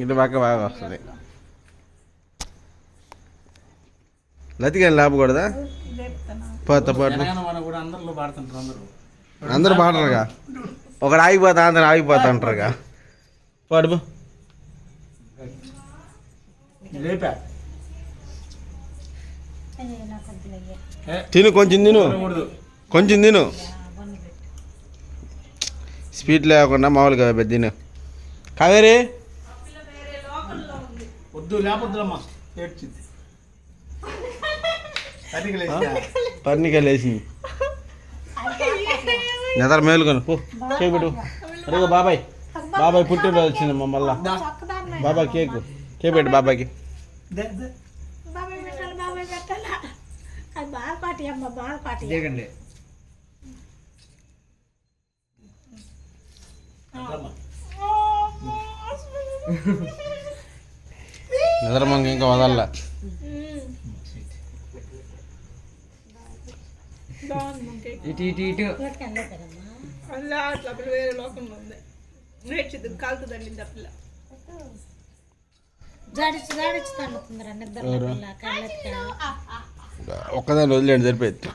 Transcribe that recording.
ఇటు పక్క బాగా వస్తుంది లతికేం లేపకూడదా పోత పాటు తెలంగాణ మన కూడా అందరిలో పాడుతుంటారు అందరూ అందరూ పాడరుగా ఒకడు ఆగిపోతా అందరు ఆగిపోతా అంటారుగా పాడు పో. తిను కొంచెం తిను. కొంచెం తిను. పెట్టు. స్వీట్ లేకుండా మామూలుగా పెద్ద తిను. కావేరి? వద్దు లేపొద్దులమ్మా ఏడ్చింది? పర్ణికాయలు వేసింది నిద్ర మేలుకొని పో చేపెట్టు అడుగు బాబాయ్. బాబాయ్ పుట్టినరోజు వచ్చింది మళ్ళా. చక్కదాన్ని బాబాయ్ కేక్. కేక్ పెట్టు బాబాయ్కి. అది బాగా పాటి అమ్మ బాగా పాటి దిగండి అట్లమ్మా. నిద్ర మంగ ఇంకా వదల్లా. ఇటు ఇటు ఇటు. అలా అట్లా పిల్ల వేరే లోకంలో ఉంది. నేర్చిద్ది కాలుతూ తల్లింది ఆ పిల్ల. జాడిచ్చి జాడిచ్చి తన్నుతుందిరా నిద్ర పిల్ల ఒక్కదాన్ని వదిలేండి సరిపోయింది.